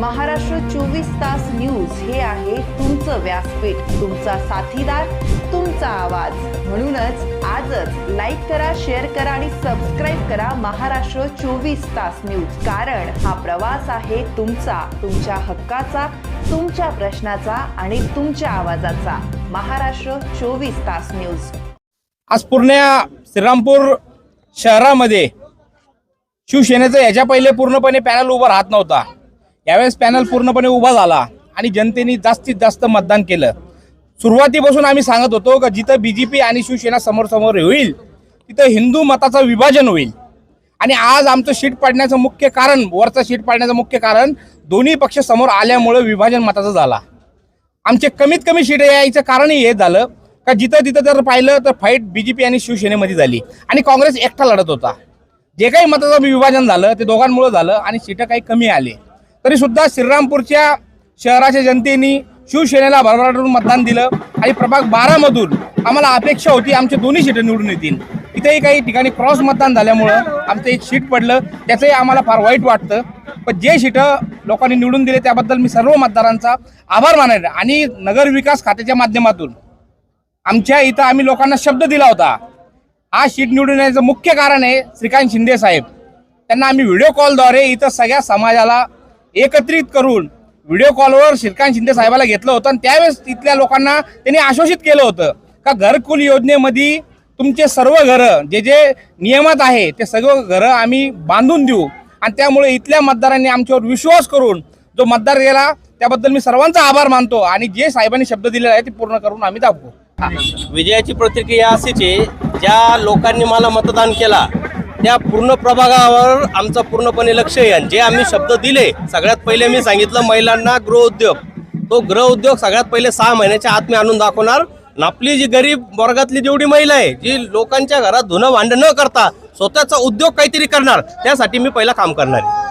महाराष्ट्र चोवीस तास न्यूज हे आहे तुमचं व्यासपीठ. तुमचा साथीदार तुमचा आवाज. म्हणूनच आजच लाईक करा शेअर करा आणि सबस्क्राईब करा महाराष्ट्र चोवीस तास न्यूज. कारण हा प्रवास आहे तुमचा तुमच्या हक्काचा तुमच्या प्रश्नाचा आणि तुमच्या आवाजाचा. महाराष्ट्र चोवीस तास न्यूज. आज पूर्ण श्रीरामपूर शहरामध्ये शिवसेनेचं याच्या पहिले पूर्णपणे पॅनल उभा राहत नव्हता. यावेळेस पॅनल पूर्णपणे उभा झाला आणि जनतेने जास्तीत जास्त मतदान केलं. सुरुवातीपासून आम्ही सांगत होतो का जिथं बीजेपी आणि शिवसेना समोर समोर होईल तिथं हिंदू मताचं विभाजन होईल. आणि आज आमचं शीट पाडण्याचं मुख्य कारण वरचं शीट पाडण्याचं मुख्य कारण दोन्ही पक्ष समोर आल्यामुळं विभाजन मताचं झाला. आमचे कमीत कमी शीट यायचं कारणही हे झालं का जिथं तिथं जर पाहिलं तर फाईट बी जे पी आणि शिवसेनेमध्ये झाली. आणि काँग्रेस एकटा लढत होता. जे काही मताचं विभाजन झालं ते दोघांमुळे झालं आणि सीटं काही कमी आले. तरी सुद्धा श्रीरामपूरच्या शहराच्या जनतेने शिवसेनेला भरभराटून मतदान दिलं. आणि प्रभाग बारामधून आम्हाला अपेक्षा होती आमचे दोन्ही सीटं निवडून येतील. इथेही काही ठिकाणी क्रॉस मतदान झाल्यामुळं आमचं एक सीट पडलं. त्याचंही आम्हाला फार वाईट वाटतं. पण जे सीटं लोकांनी निवडून दिले त्याबद्दल मी सर्व मतदारांचा आभार मानेन. आणि नगर विकास खात्याच्या माध्यमातून आमच्या इथं आम्ही लोकांना शब्द दिला होता. हा सीट निवडून येण्याचं मुख्य कारण आहे श्रीकांत शिंदे साहेब. त्यांना आम्ही व्हिडिओ कॉलद्वारे इथं सगळ्या समाजाला एकत्रित करून व्हिडिओ कॉलवर श्रीकांत शिंदे साहेबाला घेतलं होतं आणि त्यावेळेस तिथल्या लोकांना त्यांनी आश्वासित केलं होतं का घरकुल योजनेमध्ये तुमचे सर्व घरं जे जे नियमात आहे ते सर्व घरं आम्ही बांधून देऊ. आणि त्यामुळे इथल्या मतदारांनी आमच्यावर विश्वास करून जो मतदार गेला त्याबद्दल मी सर्वांचा आभार मानतो आणि जे साहेबांनी शब्द दिलेला आहे ते पूर्ण करून आम्ही दाखवू विजयाची प्रतिक्रिया अशीच आहे ज्या लोकांनी मला मतदान केला त्या पूर्ण प्रभागावर आमचं पूर्णपणे लक्ष आहे. आणि जे आम्ही शब्द दिले सगळ्यात पहिले मी सांगितलं महिलांना गृहउद्योग तो गृहउद्योग सगळ्यात पहिले सहा महिन्याच्या आत मी आणून दाखवणार. आपली जी गरीब वर्गातली जेवढी महिला आहे जी लोकांच्या घरात धुणं भांड न करता स्वतःचा उद्योग काहीतरी करणार त्यासाठी मी पहिला काम करणार आहे.